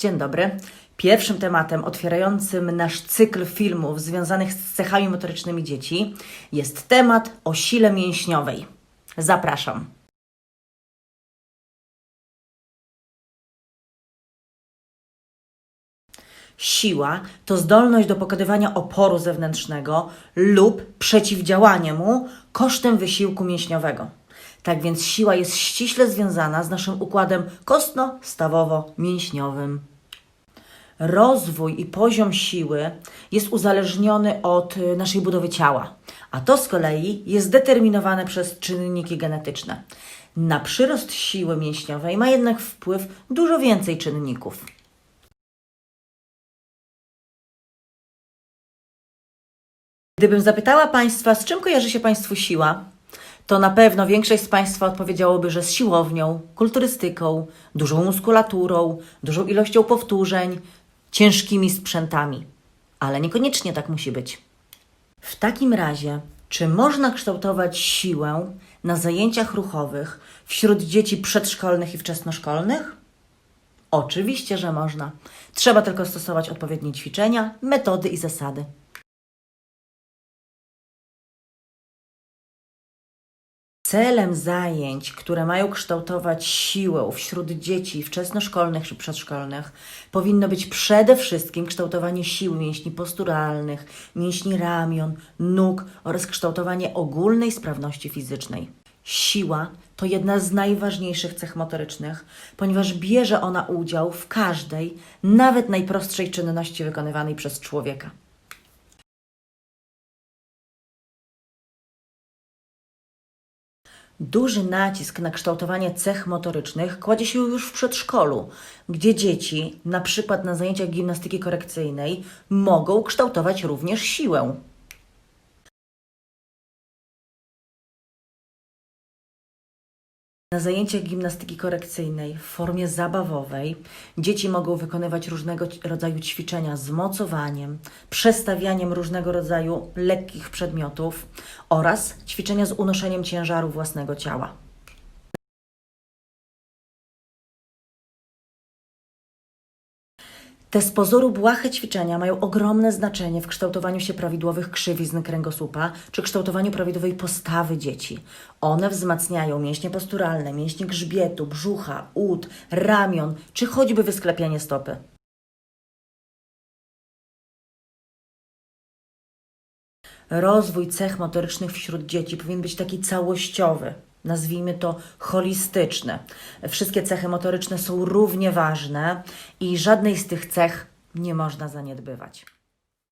Dzień dobry. Pierwszym tematem otwierającym nasz cykl filmów związanych z cechami motorycznymi dzieci jest temat o sile mięśniowej. Zapraszam. Siła to zdolność do pokonywania oporu zewnętrznego lub przeciwdziałania mu kosztem wysiłku mięśniowego. Tak więc siła jest ściśle związana z naszym układem kostno-stawowo-mięśniowym. Rozwój i poziom siły jest uzależniony od y, naszej budowy ciała, a to z kolei jest zdeterminowane przez czynniki genetyczne. Na przyrost siły mięśniowej ma jednak wpływ dużo więcej czynników. Gdybym zapytała Państwa, z czym kojarzy się Państwu siła, to na pewno większość z Państwa odpowiedziałoby, że z siłownią, kulturystyką, dużą muskulaturą, dużą ilością powtórzeń, ciężkimi sprzętami. Ale niekoniecznie tak musi być. W takim razie, czy można kształtować siłę na zajęciach ruchowych wśród dzieci przedszkolnych i wczesnoszkolnych? Oczywiście, że można. Trzeba tylko stosować odpowiednie ćwiczenia, metody i zasady. Celem zajęć, które mają kształtować siłę wśród dzieci wczesnoszkolnych czy przedszkolnych, powinno być przede wszystkim kształtowanie siły mięśni posturalnych, mięśni ramion, nóg oraz kształtowanie ogólnej sprawności fizycznej. Siła to jedna z najważniejszych cech motorycznych, ponieważ bierze ona udział w każdej, nawet najprostszej czynności wykonywanej przez człowieka. Duży nacisk na kształtowanie cech motorycznych kładzie się już w przedszkolu, gdzie dzieci, na przykład na zajęciach gimnastyki korekcyjnej, mogą kształtować również siłę. Na zajęciach gimnastyki korekcyjnej w formie zabawowej dzieci mogą wykonywać różnego rodzaju ćwiczenia z mocowaniem, przestawianiem różnego rodzaju lekkich przedmiotów oraz ćwiczenia z unoszeniem ciężaru własnego ciała. Te z pozoru błahe ćwiczenia mają ogromne znaczenie w kształtowaniu się prawidłowych krzywizn kręgosłupa czy kształtowaniu prawidłowej postawy dzieci. One wzmacniają mięśnie posturalne, mięśnie grzbietu, brzucha, ud, ramion czy choćby wysklepianie stopy. Rozwój cech motorycznych wśród dzieci powinien być taki całościowy, nazwijmy to holistyczny. Wszystkie cechy motoryczne są równie ważne i żadnej z tych cech nie można zaniedbywać.